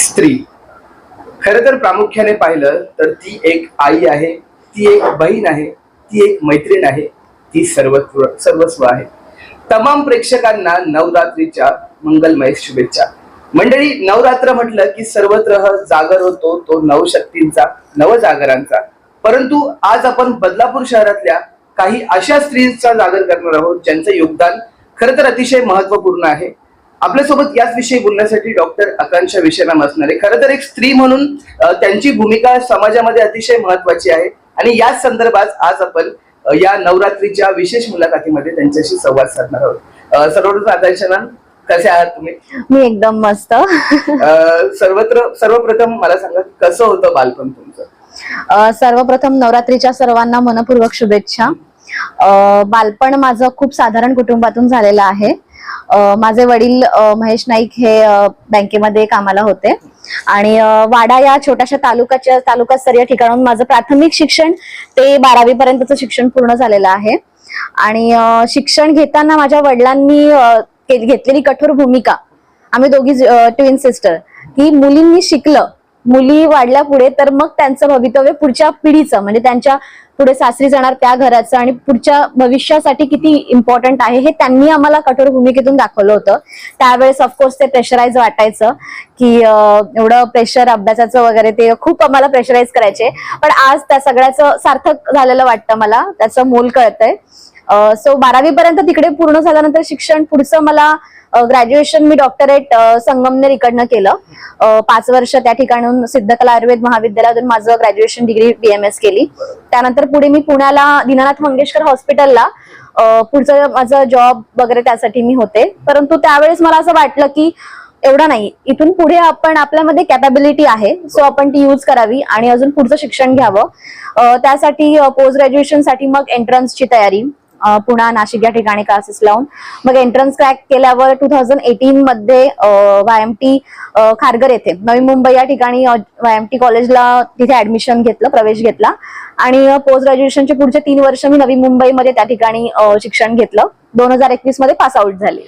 स्त्री. खरं तर प्रामुख्याने पाहिलं तर ती एक आई आहे ती एक बहीण आहे ती एक मैत्रीण आहे ती सर्वस्व सर्वस्व आहे. तमाम प्रेक्षकांना नवरात्रीच्या मंगलमय शुभेच्छा. मंडळी नवरात्र म्हटलं की सर्वत्र जागर होतो तो नवशक्तींचा नवजागरांचा. परंतु आज आपण बदलापूर शहरातल्या काही अशा स्त्रीचा जागर करणार आहोत ज्यांचं योगदान खरं तर अतिशय महत्त्वपूर्ण आहे. आपल्यासोबत याच विषयी बोलण्यासाठी डॉक्टर आकांक्षा विषयनाम असणार आहे. खरं तर एक स्त्री म्हणून त्यांची भूमिका समाजामध्ये अतिशय महत्वाची आहे. आणि याच संदर्भात आज आपण या नवरात्रीच्या विशेष मुलाखतीमध्ये त्यांच्याशी संवाद साधणार आहोत. सर्वप्रथम आकांक्षा मॅम कसे आहात तुम्ही? मी एकदम मस्त. सर्वत्र सर्वप्रथम मला सांगा कसं होतं बालपण तुमचं? सर्वप्रथम नवरात्रीच्या सर्वांना मनपूर्वक शुभेच्छा. बालपण माझं खूप साधारण कुटुंबातून झालेलं आहे. माझे वडील महेश नाईक हे बँकेमध्ये कामाला होते. आणि वाडा या छोट्याशा तालुक्याच्या तालुकास्तरीय ठिकाणून माझं प्राथमिक शिक्षण ते बारावी पर्यंतचं शिक्षण पूर्ण झालेलं आहे. आणि शिक्षण घेताना माझ्या वडिलांनी के- घेतलेली कठोर भूमिका. आम्ही दोघी ट्विन सिस्टर की मुलींनी शिकलं मुली वाढल्या पुढे तर मग त्यांचं भवितव्य पुढच्या पिढीचं म्हणजे त्यांच्या पुढे सासरी जाणार त्या घराचं आणि पुढच्या भविष्यासाठी किती इम्पॉर्टंट आहे हे त्यांनी आम्हाला कठोर भूमिकेतून दाखवलं होतं. त्यावेळेस ऑफकोर्स ते प्रेशराईज वाटायचं की एवढं प्रेशर अभ्यासाचं वगैरे ते खूप आम्हाला प्रेशराईज करायचे. पण आज त्या सगळ्याचं सार्थक झालेलं वाटतं मला त्याचं मोल कळतंय. सो बारावी पर्यंत तिकडे पूर्ण झाल्यानंतर शिक्षण पुढचं मला ग्रॅज्युएशन मी डॉक्टरेट संगमनेर इकडनं केलं. पाच वर्ष त्या ठिकाणून सिद्धकला आयुर्वेद महाविद्यालयातून माझं ग्रॅज्युएशन डिग्री बीएमएस केली. त्यानंतर पुढे मी पुण्याला दीनानाथ मंगेशकर हॉस्पिटलला पुढचं माझं जॉब वगैरे त्यासाठी मी होते. परंतु त्यावेळेस मला असं वाटलं की एवढं नाही. इथून पुढे आपण आपल्यामध्ये कॅपॅबिलिटी आहे सो आपण ती यूज करावी आणि अजून पुढचं शिक्षण घ्यावं. त्यासाठी पोस्ट ग्रॅज्युएशनसाठी मग एंट्रन्सची तयारी. पुणा नाशिक या ठिकाणी क्लासेस लावून. मग एंट्रन्स क्रॅक केल्यावर टू थाउजंड एटीन मध्ये वाय खारगर येथे नवी मुंबई या ठिकाणी वाय कॉलेजला तिथे ऍडमिशन घेतलं प्रवेश घेतला. आणि पोस्ट ग्रॅज्युएशनचे पुढचे तीन वर्ष मी नवी मुंबईमध्ये त्या ठिकाणी शिक्षण घेतलं. दोन हजार एकवीसमध्ये पास आउट झाली.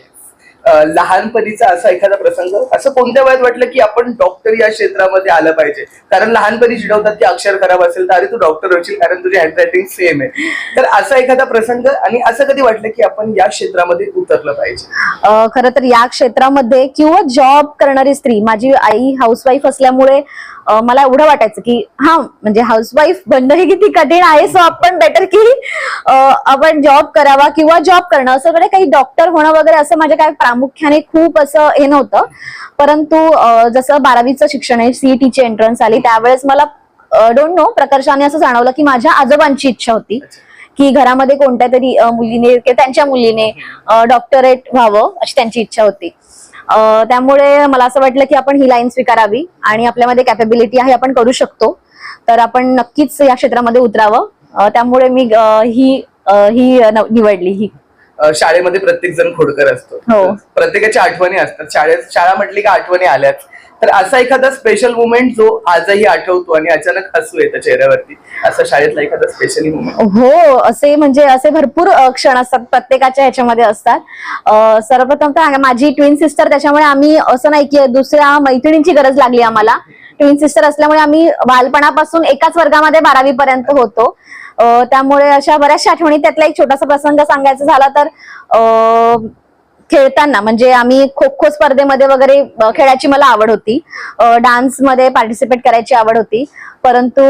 लहानपणीचा असा एखादा प्रसंग? असं कोणत्या वयात वाटलं की आपण डॉक्टर या क्षेत्रामध्ये आलं पाहिजे? कारण लहानपणी चिडवतात की अक्षर खराब असेल तर अरे तू डॉक्टर होशील कारण तुझी हँडरायटिंग सेम आहे. तर असा एखादा प्रसंग आणि असं कधी वाटलं की आपण या क्षेत्रामध्ये उतरलं पाहिजे? खरं तर या क्षेत्रामध्ये किंवा जॉब करणारी स्त्री माझी आई हाऊसवाईफ असल्यामुळे मला एवढं वाटायचं की हा म्हणजे हाऊसवाईफ बनणं हे किती कठीण आहे सो आपण बेटर की आपण जॉब करावा किंवा जॉब करणं. असं म्हणजे काही डॉक्टर होणं वगैरे असं माझ्या काय प्रामुख्याने खूप असं हे नव्हतं. परंतु जसं बारावीचं शिक्षण आहे सीईटीची एंट्रन्स आली त्यावेळेस मला डोंट नो प्रकर्षाने असं जाणवलं की माझ्या आजोबांची इच्छा होती की घरामध्ये कोणत्या तरी मुलीने किंवा त्यांच्या मुलीने डॉक्टरेट व्हावं अशी त्यांची इच्छा होती. त्यामुळे मला असं वाटलं की आपण ही लाईन स्वीकारावी आणि आपल्यामध्ये कॅपेबिलिटी आहे आपण करू शकतो. तर आपण नक्कीच या क्षेत्रामध्ये उतरावं. त्यामुळे मी ही ही निवडली ही. शाळेमध्ये प्रत्येक जण खोडकर असतो. हो. प्रत्येकाच्या आठवणी असतात. शाळेत शाळा म्हटली का आठवणी आल्याच. तर असा एखादा स्पेशल मुमेंट जो आजही आठवतो आणि अचानक हसू येतं चेहऱ्यावरती असा शाळेतला एखादा स्पेशली मुमेंट हो असे म्हणजे असे भरपूर क्षण असतात प्रत्येकाच्या ह्याच्यामध्ये असतात. सर्वप्रथम तर माझी ट्विन सिस्टर त्याच्यामुळे आम्ही असं नाही की दुसऱ्या मैत्रिणींची गरज लागली आम्हाला. ट्विन सिस्टर असल्यामुळे आम्ही बालपणापासून एकाच वर्गामध्ये बारावी पर्यंत होतो. त्यामुळे अशा बऱ्याचशा आठवणी त्यातला एक छोटासा प्रसंग सांगायचा झाला तर खेळताना म्हणजे आम्ही खो खो स्पर्धेमध्ये वगैरे खेळायची मला आवड होती. डान्समध्ये पार्टिसिपेट करायची आवड होती. परंतु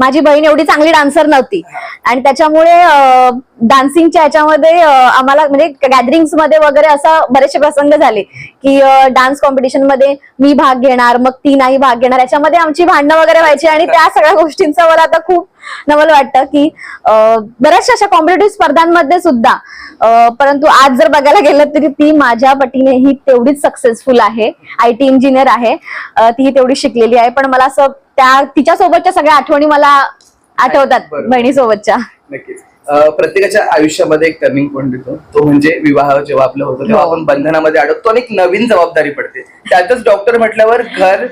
माझी बहीण एवढी चांगली डान्सर नव्हती. आणि त्याच्यामुळे डान्सिंगच्या ह्याच्यामध्ये आम्हाला म्हणजे गॅदरिंगमध्ये वगैरे असा बरेचसे प्रसंग झाले की डान्स कॉम्पिटिशनमध्ये मी भाग घेणार मग ती नाही भाग घेणार याच्यामध्ये आमची भांडणं वगैरे व्हायची आणि त्या सगळ्या गोष्टींचं मला आता खूप नवल वाटतं की बऱ्याचशा अशा कॉम्पिटेटिव्ह स्पर्धांमध्ये सुद्धा परंतु आज जर बघायला गेलं तरी ती माझ्या पटीने ही तेवढीच सक्सेसफुल आहे. आय टी इंजिनियर आहे. ती तेवढी शिकलेली आहे. पण मला असं त्या तिच्या सोबतच्या सगळ्या आठवणी मला आठवतात. बहिणीसोबतच्या. नक्कीच. प्रत्येकाच्या आयुष्यामध्ये एक टर्निंग पॉईंट येतो. तो म्हणजे विवाह जेव्हा आपलं होतं तेव्हा हो. आपण बंधनामध्ये अडकतो आणि एक नवीन जबाबदारी पडते. त्यातच डॉक्टर म्हटल्यावर घर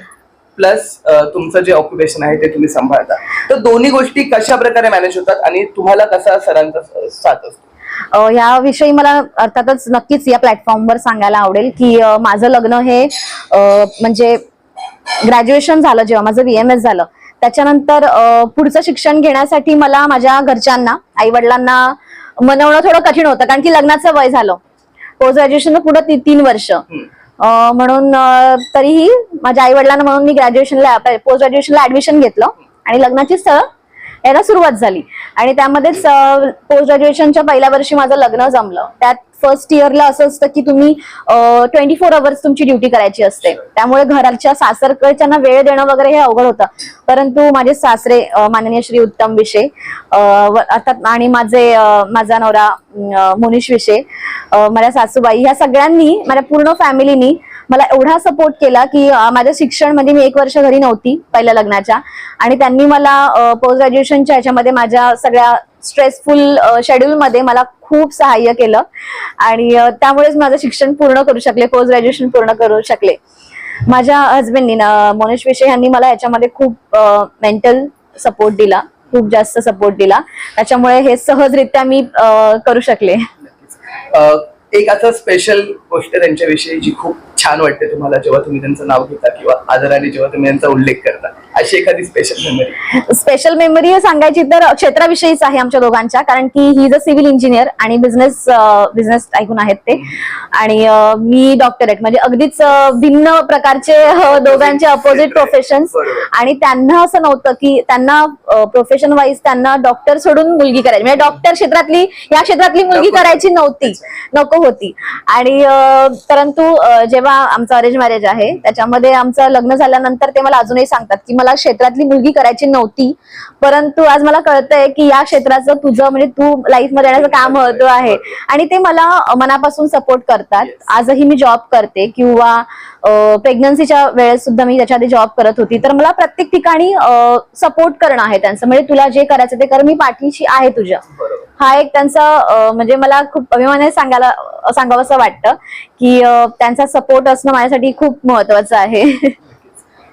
प्लस तुमचं जे ऑक्युपेशन आहे ते तुम्ही सांभाळता. तर दोन्ही गोष्टी कशा प्रकारे मॅनेज होतात आणि तुम्हाला कसा सरांचा साथ असतो? याविषयी मला अर्थातच नक्कीच या प्लॅटफॉर्मवर सांगायला आवडेल की माझं लग्न हे म्हणजे ग्रॅज्युएशन झालं जेव्हा माझं बीएमएस झालं. त्याच्यानंतर पुढचं शिक्षण घेण्यासाठी मला माझ्या घरच्यांना आई वडिलांना मनवणं थोडं कठीण होतं कारण की लग्नाचं वय झालं. पोस्ट ग्रॅज्युएशन पुढे ती, तीन वर्ष. म्हणून तरीही माझ्या आई वडिलांना म्हणून मी ग्रॅज्युएशनला पोस्ट ग्रॅज्युएशनला ऍडमिशन घेतलं आणि लग्नाची स्थळ यायला सुरुवात झाली. आणि त्यामध्येच पोस्ट ग्रॅज्युएशनच्या पहिल्या वर्षी माझं लग्न जमलं. त्यात फर्स्ट इयरला असं असतं की तुम्ही ट्वेंटी फोर अवर्स तुमची ड्युटी करायची असते. त्यामुळे घराच्या सासरकडच्यांना वेळ देणं वगैरे हे अवघड होतं. परंतु माझे सासरे माननीय श्री उत्तम विषय अर्थात आणि माझे माझा नवरा अ, मोनिश विषय माझ्या सासूबाई ह्या सगळ्यांनी माझ्या पूर्ण फॅमिलीनी मला एवढा सपोर्ट केला की माझ्या माझं शिक्षण म्हणजे मी एक वर्ष घरी नव्हती पहिल्या लग्नाच्या. आणि त्यांनी मला पोस्ट ग्रॅज्युएशनच्या ह्याच्यामध्ये माझ्या सगळ्या स्ट्रेसफुल शेड्यूल मध्ये मला खूप सहाय्य केलं. आणि त्यामुळेच माझं शिक्षण पूर्ण करू शकले पोस्ट ग्रॅज्युएशन पूर्ण करू शकले. माझ्या हजबंडनी मोनेश विषय यांनी मला याच्यामध्ये खूप मेंटल सपोर्ट दिला. खूप जास्त सपोर्ट दिला. त्याच्यामुळे हे सहजरित्या मी करू शकले. एक असं स्पेशल गोष्ट त्यांच्याविषयी जी खूप छान वाटते तुम्हाला जेव्हा तुम्ही त्यांचं नाव घेता किंवा आदराने जेव्हा तुम्ही त्यांचा उल्लेख करता. अशी एखादी स्पेशल मेमरी स्पेशल मेमरी सांगायची तर क्षेत्राविषयीच आहे आमच्या दोघांच्या कारण की he is a civil engineer आणि बिझनेस बिझनेस ऐकून आहेत ते. आणि मी डॉक्टरेट म्हणजे अगदीच भिन्न प्रकारचे दोघांचे अपोजिट प्रोफेशन्स बरोबर. आणि त्यांना असं नव्हतं की त्यांना प्रोफेशन वाईज त्यांना डॉक्टर सोडून मुलगी करायची. म्हणजे डॉक्टर क्षेत्रातली या क्षेत्रातली मुलगी. करायची नव्हती. नको होती. आणि परंतु जेव्हा आमचं अरेंज मॅरेज आहे त्याच्यामध्ये आमचं लग्न झाल्यानंतर ते मला अजूनही सांगतात की मला क्षेत्रातली मुलगी करायची नव्हती. परंतु आज मला कळतंय की या क्षेत्राचं तुझं म्हणजे तू लाईफमध्ये येण्याचं काम महत्त्व आहे. आणि ते मला मनापासून सपोर्ट करतात. आजही मी जॉब करते किंवा प्रेग्नन्सीच्या वेळेस सुद्धा मी त्याच्या आधी जॉब करत होती. तर मला प्रत्येक ठिकाणी सपोर्ट करणं आहे त्यांचं. म्हणजे तुला जे करायचं ते कर मी पाठीशी आहे तुझ्या. हा एक त्यांचा म्हणजे मला खूप अभिमानाने सांगायला सांगावं असं वाटतं की त्यांचा सपोर्ट असणं माझ्यासाठी खूप महत्वाचं आहे.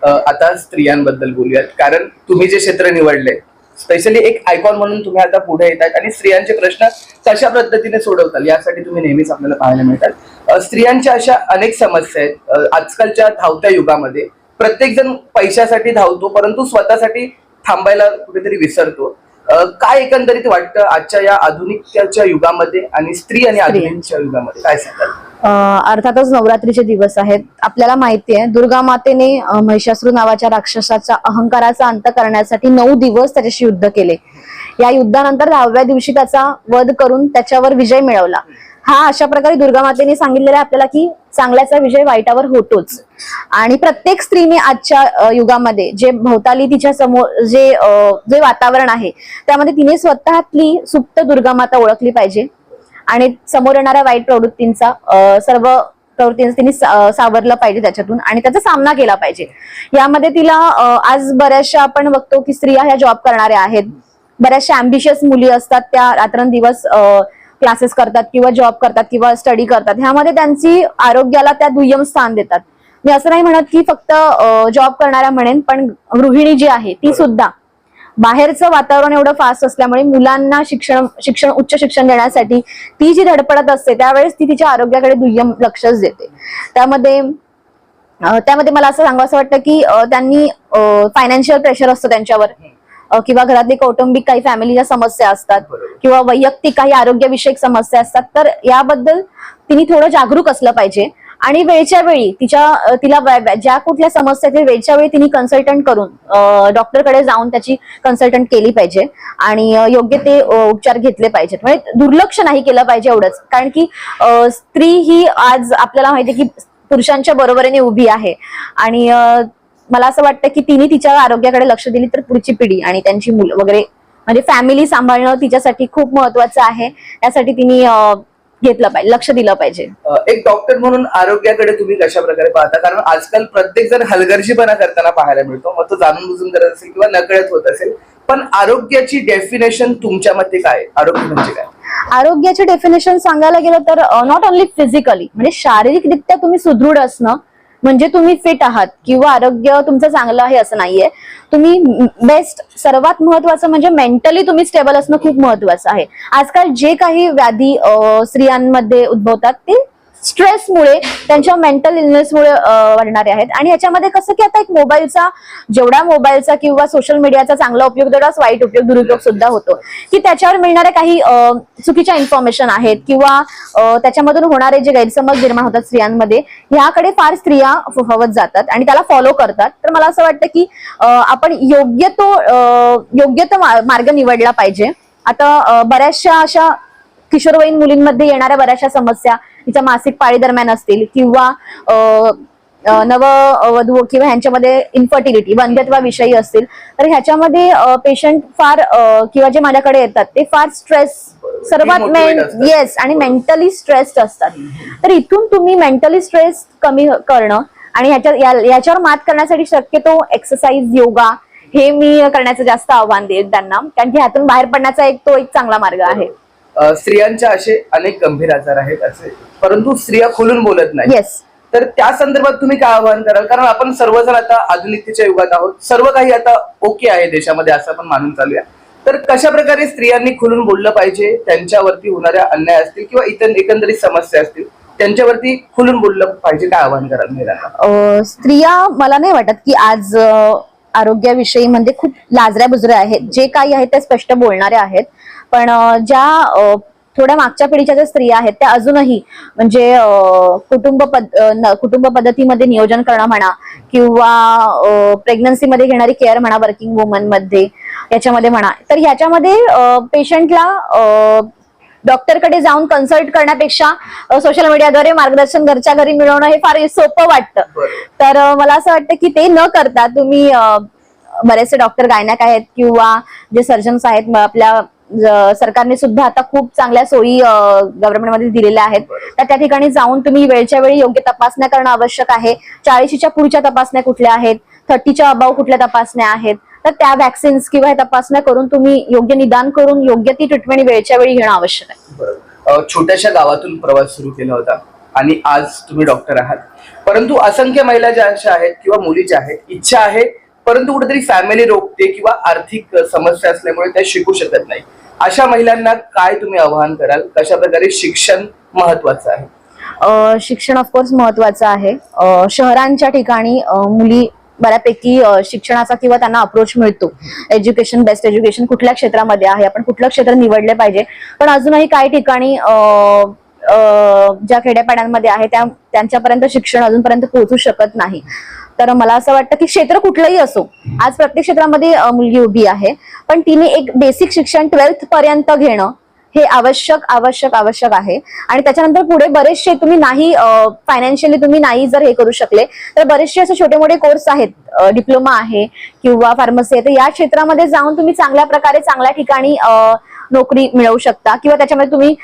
आता स्त्रियांबद्दल बोलूयात. कारण तुम्ही जे क्षेत्र निवडले स्पेशली एक आयकॉन म्हणून तुम्ही आता पुढे येतात आणि स्त्रियांचे प्रश्न कशा पद्धतीने सोडवताल यासाठी तुम्ही नेहमीच आपल्याला पाहायला मिळतात. स्त्रियांच्या अशा अनेक समस्या आहेत. आजकालच्या धावत्या युगामध्ये प्रत्येक जण पैशासाठी धावतो परंतु स्वतःसाठी थांबायला कुठेतरी विसरतो. काय एकंदरीत वाटतं आजच्या या आधुनिकतेच्या युगामध्ये आणि स्त्री आणि आधुनिकच्या युगामध्ये? काय सांगाल? अं, अर्थातच नवरात्रीचे दिवस आहेत. आपल्याला माहिती आहे दुर्गा मातेने महिषासुर नावाच्या राक्षसाचा अहंकाराचा अंत करण्यासाठी नऊ दिवस त्याच्याशी युद्ध केले. या युद्धानंतर दहाव्या दिवशी त्याचा वध करून त्याच्यावर विजय मिळवला. हा अशा प्रकारे दुर्गा मातेने सांगितलेलं आहे आपल्याला की चांगल्याचा विजय वाईटावर होतोच. आणि प्रत्येक स्त्रीने आजच्या युगामध्ये जे भोवताली तिच्या समोर जे जे वातावरण आहे त्यामध्ये तिने स्वतःतली सुप्त दुर्गा माता ओळखली पाहिजे. आणि समोर येणाऱ्या वाईट प्रवृत्तींचा सर्व प्रवृत्तींचा तिने सावरलं पाहिजे त्याच्यातून आणि त्याचा सामना केला पाहिजे. यामध्ये तिला आज बऱ्याचशा आपण बघतो की स्त्रिया ह्या जॉब करणाऱ्या आहेत. बऱ्याचशा अम्बिशियस मुली असतात त्या रात्रंदिवस क्लासेस करतात किंवा जॉब करतात किंवा स्टडी करतात ह्यामध्ये त्यांची आरोग्याला त्या दुय्यम स्थान देतात. मी असं नाही म्हणत की फक्त जॉब करणाऱ्या म्हणेन पण गृहिणी जी आहे ती सुद्धा. बाहेरचं वातावरण एवढं फास्ट असल्यामुळे मुलांना शिक्षण शिक्षण उच्च शिक्षण देण्यासाठी ती जी धडपडत असते त्यावेळेस ती तिच्या आरोग्याकडे दुय्यम लक्षच देते. त्यामध्ये त्यामध्ये मला असं सांगावं असं वाटतं की त्यांनी फायनान्शियल प्रेशर असतं त्यांच्यावर. किंवा घरातली कौटुंबिक काही फॅमिलीच्या समस्या असतात. किंवा वैयक्तिक काही आरोग्यविषयक समस्या असतात तर याबद्दल तिने थोडं जागरूक असलं पाहिजे. आणि वेळच्या वेळी तिच्या तिला ज्या कुठल्या समस्या आहेत, ते वेळच्या वेळी तिने कन्सल्टंट करून डॉक्टरकडे जाऊन त्याची कन्सल्टंट केली पाहिजे. आणि योग्य ते उपचार घेतले पाहिजेत. म्हणजे दुर्लक्ष नाही केलं पाहिजे एवढंच. कारण की स्त्री ही आज आपल्याला माहिती आहे की पुरुषांच्या बरोबरीने उभी आहे. आणि मला असं वाटतं की तिने तिच्या आरोग्याकडे लक्ष दिली तर पुढची पिढी आणि त्यांची मुलं वगैरे म्हणजे फॅमिली सांभाळणं तिच्यासाठी खूप महत्वाचं आहे. त्यासाठी तिने घेतलं पाहिजे लक्ष दिलं पाहिजे. एक डॉक्टर म्हणून आरोग्याकडे तुम्ही कशा प्रकारे पाहता? कारण आजकाल प्रत्येक जण हलगर्जीपणा करताना पाहायला मिळतो. मग तो जाणून बुजून करत असेल किंवा नकळत होत असेल. पण आरोग्याची डेफिनेशन तुमच्या मते काय? आरोग्य म्हणजे काय? आरोग्याचे डेफिनेशन सांगायला गेलं तर नॉट ओनली फिजिकली म्हणजे शारीरिकरित्या तुम्ही सुदृढ असणं म्हणजे तुम्ही फिट आहात किंवा आरोग्य तुमचं चांगलं आहे असं नाहीये. तुम्ही बेस्ट सर्वात महत्वाचं म्हणजे मेंटली तुम्ही स्टेबल असणं खूप महत्वाचं आहे. आजकाल जे काही व्याधी स्त्रियांमध्ये उद्भवतात ते स्ट्रेसमुळे त्यांच्या मेंटल इलनेसमुळे वाढणारे आहेत. आणि याच्यामध्ये कसं की आता एक मोबाईलचा जेवढा मोबाईलचा किंवा सोशल मीडियाचा चांगला उपयोग तेवढाच वाईट उपयोग दुरुपयोग सुद्धा होतो. की त्याच्यावर मिळणाऱ्या काही चुकीच्या इन्फॉर्मेशन आहेत किंवा त्याच्यामधून होणारे जे गैरसमज निर्माण होतात स्त्रियांमध्ये ह्याकडे फार स्त्रिया फुफवत जातात आणि त्याला फॉलो करतात. तर मला असं वाटतं की आपण योग्य तो योग्य तो मार्ग निवडला पाहिजे. आता बऱ्याचशा अशा किशोरवयीन मुलींमध्ये येणाऱ्या बऱ्याचशा समस्या तिच्या मासिक पाळी दरम्यान असतील किंवा नव वधू किंवा ह्यांच्यामध्ये इन्फर्टिलिटी वंध्यत्वाविषयी असतील तर ह्याच्यामध्ये पेशंट फार किंवा जे माझ्याकडे येतात ते फार स्ट्रेस सर्वात असतात. येस आणि मेंटली स्ट्रेस्ड असतात. तर इथून तुम्ही मेंटली स्ट्रेस कमी करणं आणि ह्याच्या याच्यावर मात करण्यासाठी शक्यतो एक्सरसाइज योगा हे मी करण्याचं जास्त आव्हान देईल त्यांना. कारण की ह्यातून बाहेर पडण्याचा एक तो एक चांगला मार्ग आहे. अ, स्त्रियांचे असे अनेक गंभीर आजार आहेत असे. परंतु स्त्रिया खोलून बोलत नाही येस तर त्या संदर्भात तुम्ही काय आवाहन कराल? कारण आपण सर्वजण आता आधुनिकतेच्या युगात आहोत. सर्व काही आता ओके आहे देशामध्ये असं आपण मानून चालूया. तर कशा प्रकारे स्त्रियांनी खुलून बोललं पाहिजे? त्यांच्यावरती होणाऱ्या अन्याय असतील किंवा इतर एकंदरीत समस्या असतील त्यांच्यावरती खुलून बोललं पाहिजे काय आवाहन कराल स्त्रिया मला नाही वाटत की आज आरोग्याविषयी म्हणजे खूप लाजऱ्या बुजऱ्या आहेत. जे काही आहेत ते स्पष्ट बोलणारे आहेत. पण ज्या थोड्या मागच्या पिढीच्या ज्या स्त्रिया आहेत त्या अजूनही म्हणजे कुटुंब पद कुटुंब पद्धतीमध्ये नियोजन करणं म्हणा किंवा प्रेग्नन्सीमध्ये घेणारी केअर म्हणा वर्किंग वुमनमध्ये याच्यामध्ये म्हणा तर ह्याच्यामध्ये पेशंटला डॉक्टरकडे जाऊन कन्सल्ट करण्यापेक्षा सोशल मीडियाद्वारे मार्गदर्शन घरच्या घरी मिळवणं हे फार सोपं वाटतं. तर मला असं वाटतं की ते न करता तुम्ही बरेचसे डॉक्टर गायनाक आहेत किंवा जे सर्जन्स आहेत आपल्या सरकारने सुद्धा आता खूप चांगल्या सोयी गव्हर्नमेंटमध्ये दिलेल्या आहेत. तर त्या ठिकाणी जाऊन तुम्ही वेळच्या वेळी योग्य तपासण्या करणं आवश्यक आहे. चाळीशीच्या पुढच्या तपासण्या कुठल्या आहेत? थर्टीच्या अबाव कुठल्या तपासण्या आहेत? तर त्या वॅक्सिन्स किंवा तपासण्या करून तुम्ही योग्य निदान करून योग्य ती ट्रीटमेंट वेळच्या वेळी घेणं आवश्यक आहे. छोट्याशा गावातून प्रवास सुरू केला होता आणि आज तुम्ही डॉक्टर आहात. परंतु असंख्य महिला ज्या अशा आहेत किंवा मुली ज्या आहेत इच्छा आहे परंतु कुठेतरी फॅमिली रोखते किंवा आर्थिक समस्या असल्यामुळे त्या शिकू शकत नाही अशा महिलांना काय तुम्ही आवाहन कराल? कशा प्रकारे शिक्षण महत्वाचं आहे? शिक्षण ऑफकोर्स महत्वाचं आहे. शहरांच्या ठिकाणी मुली बऱ्यापैकी शिक्षणाचा किंवा त्यांना अप्रोच मिळतो. एज्युकेशन बेस्ट एज्युकेशन कुठल्या क्षेत्रामध्ये आहे? आपण कुठलं क्षेत्र निवडले पाहिजे? पण अजूनही काही ठिकाणी ज्या खेड्यापाड्यांमध्ये आहे त्या त्यांच्यापर्यंत शिक्षण अजूनपर्यंत पोहोचू शकत नाही. तर मला असं वाटतं की क्षेत्र कुठलंही असो आज प्रत्येक क्षेत्रामध्ये मुलगी उभी आहे. पण तिने एक बेसिक शिक्षण ट्वेल्थ पर्यंत घेणं हे आवश्यक आवश्यक आवश्यक आहे. आणि त्याच्यानंतर पुढे बरेचसे तुम्ही नाही फायनान्शियली तुम्ही नाही जर हे करू शकले तर बरेचसे असे छोटे मोठे कोर्स आहेत डिप्लोमा आहे किंवा फार्मसी आहे. तर या क्षेत्रामध्ये जाऊन तुम्ही चांगल्या प्रकारे चांगल्या ठिकाणी नोकरी मिळवू शकता किंवा त्याच्यामध्ये तुम्ही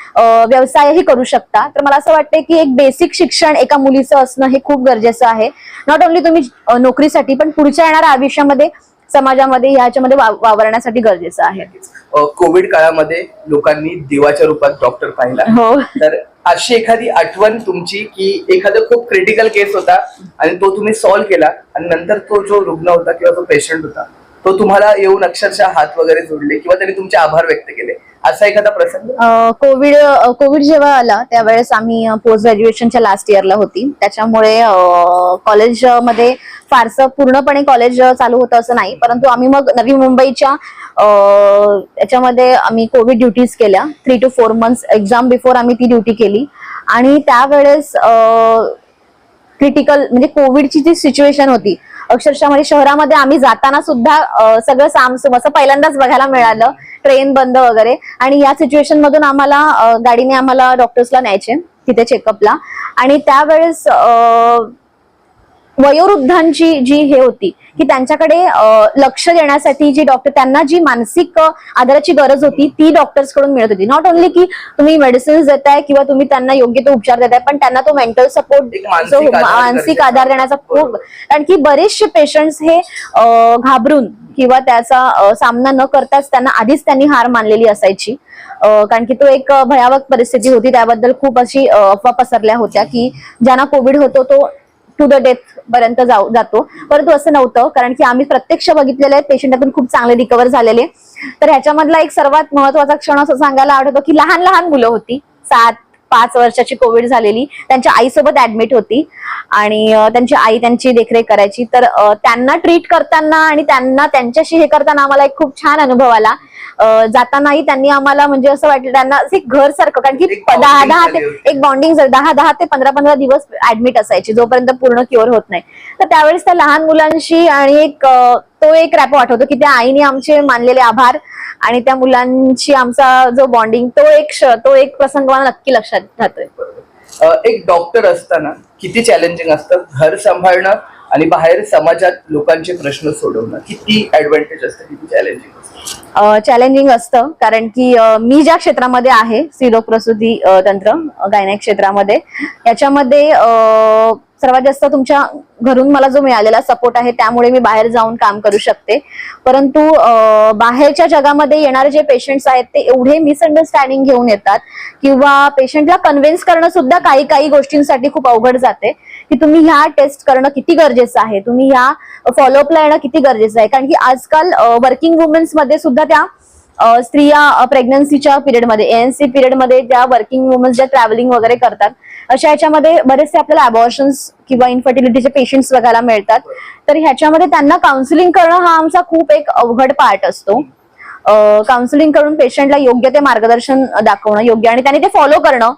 व्यवसायही करू शकता. तर मला असं वाटतं की एक बेसिक शिक्षण एका मुलीचं असणं हे खूप गरजेचं आहे. नॉट ओन्ली तुम्ही नोकरीसाठी पण पुढच्या येणाऱ्या आयुष्यामध्ये समाजामध्ये ह्याच्यामध्ये वाव- वावरण्यासाठी गरजेचं आहे. कोविड काळामध्ये लोकांनी देवाच्या रूपात डॉक्टर पाहिला. हो. तर अशी एखादी आठवण तुमची की एखादा खूप क्रिटिकल केस होता आणि तो तुम्ही सॉल्व्ह केला आणि नंतर तो जो रुग्ण होता किंवा तो पेशंट होता तो तुम्हाला येऊन अक्षरशः हात वगैरे जोडले किंवा त्यांनी तुमचे आभार व्यक्त केले. असा एखादा प्रसंग? कोविड कोविड जेव्हा आला त्यावेळेस आम्ही पोस्ट ग्रॅज्युएशनच्या लास्ट इयरला होती. त्याच्यामुळे कॉलेजमध्ये फारसं पूर्णपणे कॉलेज चालू होतं असं नाही. परंतु आम्ही मग नवी मुंबईच्या याच्यामध्ये आम्ही कोविड ड्युटीज केल्या. Three two four months exam before आम्ही ती ड्युटी केली. आणि त्यावेळेस क्रिटिकल म्हणजे कोविडची जी सिच्युएशन होती अक्षरशः म्हणजे शहरामध्ये आम्ही जाताना सुद्धा सगळं सामसूम असं पहिल्यांदाच बघायला मिळालं ट्रेन बंद वगैरे. आणि या सिच्युएशन मधून आम्हाला गाडीने आम्हाला डॉक्टर्सला न्यायचे तिथे चेकअपला आणि त्यावेळेस अ, वयोवृद्धांची जी हे होती की त्यांच्याकडे लक्ष देण्यासाठी जी डॉक्टर त्यांना जी मानसिक आधाराची गरज होती ती डॉक्टर्सकडून मिळत होती नॉट ओन्ली की तुम्ही मेडिसिन्स देताय किंवा तुम्ही त्यांना योग्य तो उपचार देताय पण त्यांना तो मेंटल सपोर्ट एक मानसिक आधार. देण्याचा खूप. कारण की बरेचसे पेशंट्स हे घाबरून किंवा त्याचा सामना न करताच त्यांना आधीच त्यांनी हार मानलेली असायची कारण की तो एक अ, भयावह परिस्थिती होती त्याबद्दल खूप अशी अफवा पसरल्या होत्या की ज्यांना कोविड होतो तो टू द डेथ पर्यंत जाऊ जातो. परंतु असं नव्हतं कारण की आम्ही प्रत्यक्ष बघितलेले आहेत पेशंटातून खूप चांगले रिकवर झालेले तर ह्याच्यामधला एक सर्वात महत्त्वाचा क्षण असं सांगायला आवडतो की लहान लहान मुलं होती. सात पाच वर्षाची कोविड झालेली. त्यांच्या आईसोबत ऍडमिट होती. आणि त्यांची आई त्यांची देखरेख करायची. तर त्यांना ट्रीट करताना आणि त्यांना त्यांच्याशी हे करताना आम्हाला एक खूप छान अनुभव आला. जातानाही त्यांनी आम्हाला म्हणजे असं वाटलं त्यांना घर सारखं कारण की दहा दहा ते. एक बॉन्डिंग दहा दहा ते पंधरा पंधरा दिवस ऍडमिट असायची जोपर्यंत पूर्ण क्युअर होत नाही. तर त्यावेळेस त्या लहान मुलांशी आणि एक तो एक रॅपो आठवतो की त्या आईने आमचे मानलेले आभार आणि त्या मुलांशी आमचा जो बॉन्डिंग तो एक तो एक प्रसंग मला नक्की लक्षात राहतोय. एक डॉक्टर असताना किती चॅलेंजिंग असतं? घर सांभाळणं आणि बाहेर समाजात लोकांचे प्रश्न सोडवणं किती ऍडव्हान्टेज असतं किती चॅलेंजिंग असतं? चॅलेंजिंग असतं कारण की मी ज्या क्षेत्रामध्ये आहे स्त्रीरोग प्रसूती तंत्र गायनाय क्षेत्रामध्ये याच्यामध्ये सर्वात जास्त तुमच्या घरून मला जो मिळालेला सपोर्ट आहे त्यामुळे मी बाहेर जाऊन काम करू शकते. परंतु बाहेरच्या जगामध्ये येणारे जे पेशंट्स आहेत ते एवढे मिसअंडरस्टँडिंग घेऊन येतात किंवा पेशंटला कन्व्हिन्स करणं सुद्धा काही काही गोष्टींसाठी खूप अवघड जाते. की तुम्ही ह्या टेस्ट करणं किती गरजेचं आहे? तुम्ही ह्या फॉलोअपला येणं किती गरजेचं आहे? कारण की आजकाल वर्किंग वुमेन्समध्ये सुद्धा त्या स्त्रिया प्रेग्नन्सीच्या पिरियडमध्ये एएनसी पिरियडमध्ये ज्या वर्किंग वुमन्स ज्या ट्रॅव्हलिंग वगैरे करतात अशा ह्याच्यामध्ये बरेचसे आपल्याला अबॉर्शन्स किंवा इन्फर्टिलिटीचे पेशंट्स बघायला मिळतात. तर ह्याच्यामध्ये त्यांना काउन्सिलिंग करणं हा आमचा खूप एक अवघड पार्ट असतो. काउन्सिलिंग करून पेशंटला योग्य ते मार्गदर्शन दाखवणं योग्य आणि त्यांनी ते फॉलो करणं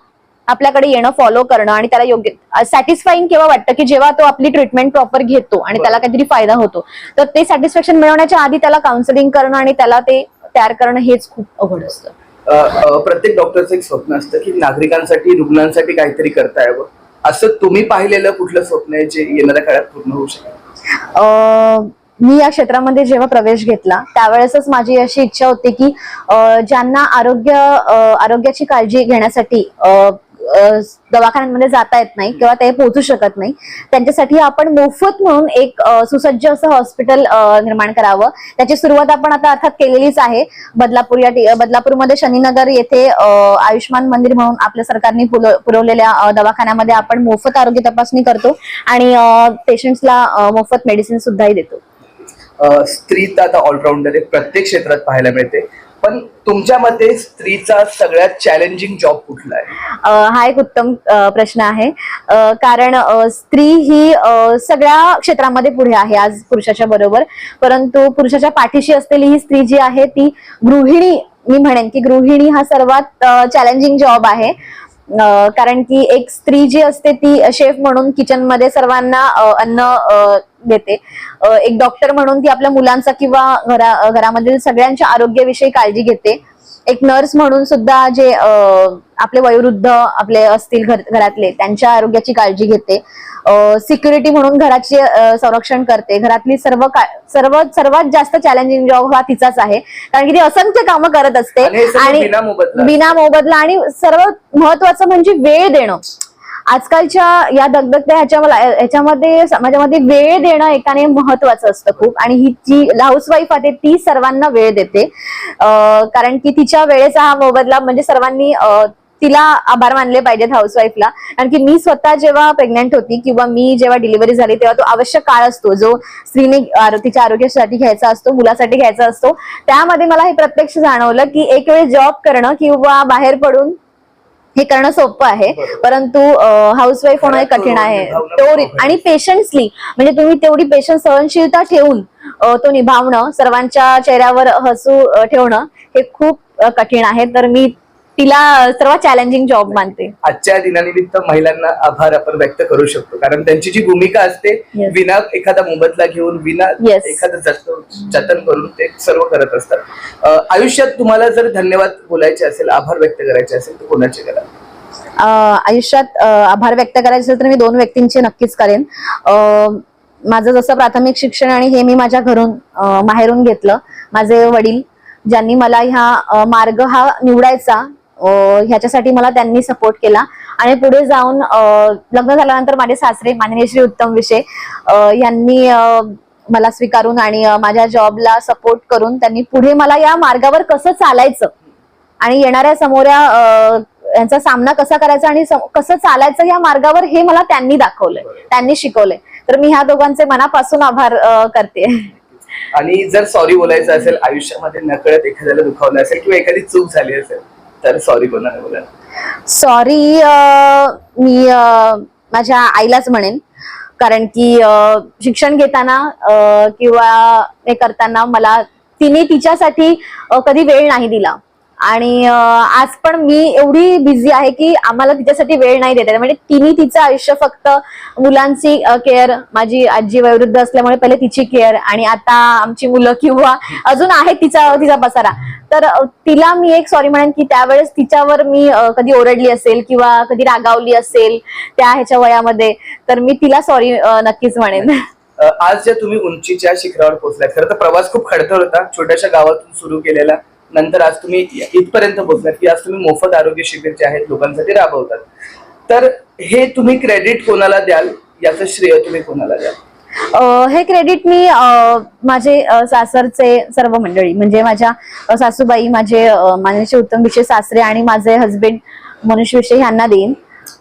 आपल्याकडे येणं फॉलो करणं आणि त्याला योग्य सॅटिस्फाईंग केव्हा वाटतं की जेव्हा तो आपली ट्रीटमेंट प्रॉपर घेतो आणि त्याला काहीतरी फायदा होतो तर ते सॅटिस्फॅक्शन मिळवण्याच्या आधी त्याला काउन्सिलिंग करणं आणि त्याला ते तयार करणं हेच खूप अवघड असतं. प्रत्येक डॉक्टरचं एक स्वप्न असतं की नागरिकांसाठी रुग्णांसाठी काहीतरी करता यावं. असं तुम्ही पाहिलेलं कुठलं स्वप्न आहे जे येणाऱ्या काळात पूर्ण होऊ शकेल? मी या क्षेत्रामध्ये जेव्हा प्रवेश घेतला त्यावेळेसच माझी अशी इच्छा होती की ज्यांना आरोग्य आरोग्याची काळजी घेण्यासाठी दवाखान्यांमध्ये जाता येत नाही किंवा ते पोहोचू शकत नाही. त्यांच्यासाठी आपण मोफत म्हणून एक सुसज्ज असं हॉस्पिटल निर्माण करावं. त्याची सुरुवात आपण आता अर्थात केलेलीच आहे. बदलापूर या बदलापूरमध्ये शनीनगर येथे आयुष्मान मंदिर म्हणून आपल्या सरकारने पुरवलेल्या दवाखान्यामध्ये आपण मोफत आरोग्य तपासणी करतो आणि पेशंट्सला मोफत मेडिसिन सुद्धाही देतो. स्त्री तर आता ऑलराऊंडर आहे. प्रत्येक क्षेत्रात पाहायला मिळते. पण तुमच्या मते स्त्रीचा सगळ्यात चॅलेंजिंग जॉब कुठला आहे? हा एक उत्तम प्रश्न आहे. कारण स्त्री ही सगळ्या क्षेत्रामध्ये पुढे आहे आज पुरुषाच्या बरोबर. परंतु पुरुषाच्या पाठीशी असलेली ही स्त्री जी आहे ती गृहिणी मी म्हणेन की गृहिणी हा सर्वात चॅलेंजिंग जॉब आहे. कारण की एक स्त्री जी असते ती शेफ म्हणून किचनमध्ये सर्वांना अन्न देते. एक डॉक्टर म्हणून ती आपल्या मुलांचा किंवा घरा घरामधील सगळ्यांच्या आरोग्याविषयी काळजी घेते. एक नर्स म्हणून सुद्धा जे आपले वयोवृद्ध आपले असतील घर घरातले त्यांच्या आरोग्याची काळजी घेते. सिक्युरिटी म्हणून घराचे संरक्षण करते. घरातली सर्व सर्व सर्वात जास्त चॅलेंजिंग जॉब हा तिचाच आहे. कारण की ती असंख्य कामं करत असते आणि. बिना मोबदला आणि सर्व महत्वाचं म्हणजे वेळ देणं. आजकालच्या या दगदगत्या ह्याच्या ह्याच्यामध्ये समाजामध्ये वेळ देणं एकाने महत्वाचं असतं खूप. आणि ही जी हाऊसवाईफ आहे ती सर्वांना वेळ देते. कारण की तिच्या वेळेचा हा मोबदला म्हणजे सर्वांनी तिला आभार मानले पाहिजेत हाऊसवाईफला कारण की मी स्वतः जेव्हा प्रेग्नेंट होती किंवा मी जेव्हा डिलिव्हरी झाली तेव्हा तो आवश्यक काळ असतो. जो स्त्रीने तिच्या आरोग्यासाठी घ्यायचा असतो मुलासाठी घ्यायचा असतो. त्यामध्ये मला हे प्रत्यक्ष जाणवलं की एक वेळ जॉब करणं किंवा बाहेर पडून हे करणं सोपं आहे. परंतु हाऊसवाईफ होणं हे कठीण आहे. तो आणि पेशन्सली म्हणजे तुम्ही तेवढी पेशन्स सहनशीलता ठेवून तो निभावणं सर्वांच्या चेहऱ्यावर हसू ठेवणं हे खूप कठीण आहे. तर मी तिला सर्वात चॅलेंजिंग जॉब मानते. आजच्या दिनानिमित्त महिलांना आभार आपण व्यक्त करू शकतो. कारण त्यांची जी भूमिका असते Yes. विना एखादा मोबदला घेऊन विना Yes. एखादं जत- जतन करून ते सर्व करत असतात. अ, आयुष्यात तुम्हाला जर धन्यवाद बोलायचे असेल आभार व्यक्त करायचे असेल तर कोणाचे करा? अ, आयुष्यात अ, आभार व्यक्त करायचे असेल तर मी दोन व्यक्तींचे नक्कीच करेन. अ, माझं जसं प्राथमिक शिक्षण आणि हे मी माझ्या घरून अ, माहेरून घेतलं. माझे वडील ज्यांनी मला ह्या अ, मार्ग हा निवडायचा ह्याच्यासाठी मला त्यांनी सपोर्ट केला. आणि पुढे जाऊन लग्न झाल्यानंतर माझे सासरे माननीय श्री उत्तम विषय यांनी मला स्वीकारून आणि माझ्या जॉबला सपोर्ट करून त्यांनी पुढे मला या मार्गावर कसं चालायचं आणि येणाऱ्या समोऱ्या यांचा सामना कसा करायचा आणि कसं चालायचं या मार्गावर हे मला त्यांनी दाखवलंय त्यांनी शिकवलंय. तर मी ह्या दोघांचे मनापासून आभार करते. आणि जर सॉरी बोलायचं असेल आयुष्यामध्ये नकळत एखाद्याला दुखावलं असेल किंवा एखादी चूक झाली असेल तर सॉरी कोणाला बोला सॉरी मी माझ्या आईलाच म्हणेन. कारण की शिक्षण घेताना किंवा हे करताना मला तिने तिच्यासाठी कधी वेळ नाही दिला. आणि आज पण मी एवढी बिझी आहे की आम्हाला तिच्यासाठी वेळ नाही देता म्हणजे तिने तिचं आयुष्य फक्त मुलांची केअर माझी आजी वैवृद्ध असल्यामुळे पहिले तिची केअर आणि आता आमची मुलं किंवा अजून आहे तिचा तिचा बसारा तर तिला मी एक सॉरी म्हणेन की त्यावेळेस तिच्यावर मी कधी ओरडली असेल किंवा कधी रागावली असेल त्या ह्याच्या वयामध्ये तर मी तिला सॉरी नक्कीच म्हणेन. आज ज्या तुम्ही उंचीच्या शिखरावर पोहोचल्या खरं तर प्रवास खूप खडतर होता छोट्याशा गावातून सुरू केलेला. नंतर आज तुम्ही इथपर्यंत पोहोचलात की आज तुम्ही मोफत आरोग्य शिबिर जे आहेत लोकांसाठी राबवतात. तर हे तुम्ही क्रेडिट कोणाला द्याल? याचं श्रेय तुम्ही कोणाला द्याल? अ, हे क्रेडिट मी अ, माझे अ, सासरचे सर्व मंडळी म्हणजे माझ्या अ, सासूबाई माझे अ, माननीय उत्तम विषय सासरे आणि माझे हस्बंड मनुष्य विषय यांना देईन.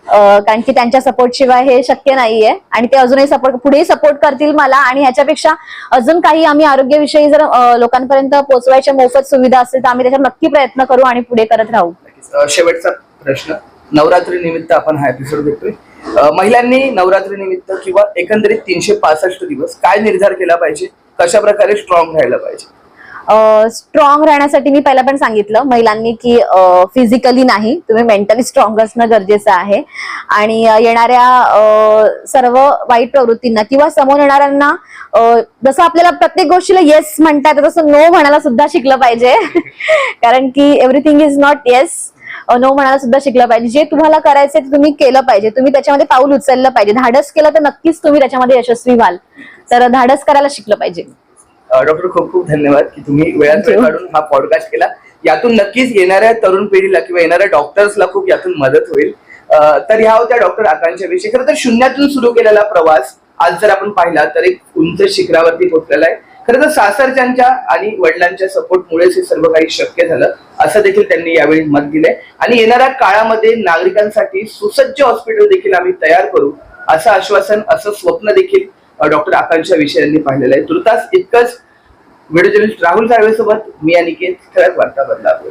कारण की त्यांच्या सपोर्ट शिवाय हे शक्य नाहीये. आणि ते अजूनही सपोर्ट पुढेही सपोर्ट करतील मला. आणि ह्याच्यापेक्षा अजून काही आम्ही आरोग्याविषयी जर लोकांपर्यंत पोहोचवायच्या मोफत सुविधा असतील तर आम्ही त्याच्यावर नक्की प्रयत्न करू आणि पुढे करत राहू. शेवटचा प्रश्न. नवरात्री निमित्त आपण हा एपिसोड घेतोय. महिलांनी नवरात्री निमित्त किंवा एकंदरीत तीनशे पासष्ट दिवस काय निर्धार केला पाहिजे? कशा प्रकारे स्ट्रॉंग राहायला पाहिजे? स्ट्रॉंग राहण्यासाठी मी पहिला पण सांगितलं महिलांनी की फिजिकली नाही. तुम्ही मेंटली स्ट्रॉंग असणं गरजेचं आहे. आणि येणाऱ्या सर्व वाईट प्रवृत्तींना किंवा समोर येणाऱ्यांना जसं आपल्याला प्रत्येक गोष्टीला येस म्हणता येतं तसं नो म्हणायला सुद्धा शिकलं पाहिजे. कारण की everything is not yes no म्हणायला सुद्धा शिकलं पाहिजे. जे तुम्हाला करायचं ते तुम्ही केलं पाहिजे. तुम्ही त्याच्यामध्ये पाऊल उचललं पाहिजे. धाडस केलं तर नक्कीच तुम्ही त्याच्यामध्ये यशस्वी व्हाल. तर धाडस करायला शिकलं पाहिजे. डॉक्टर खूप खूप धन्यवाद की तुम्ही वेळात वेळ. काढून हा पॉडकास्ट केला. यातून नक्कीच येणाऱ्या तरुण पिढीला किंवा येणाऱ्या डॉक्टर्सला खूप यातून मदत होईल. तर ह्या होत्या डॉक्टर आकांक्षा विषयी. खरं तर शून्यातून सुरू केलेला प्रवास आज जर आपण पाहिला तर एक उंच शिखरावरती पोहोचलेला आहे. खरं तर सासरच्यांच्या आणि वडिलांच्या सपोर्टमुळेच हे सर्व काही शक्य झालं असं देखील त्यांनी यावेळी मत दिलंय. आणि येणाऱ्या काळामध्ये नागरिकांसाठी सुसज्ज हॉस्पिटल देखील आम्ही तयार करू असं आश्वासन असं स्वप्न देखील डॉक्टर आकांक्षा विषय यांनी पाहिलेलं आहे. तुर्तास इतकंच व्हिडिओ जर्नलिस्ट राहुल साळवे सोबत मी अनिकेत ठळक वार्ता बदलापूर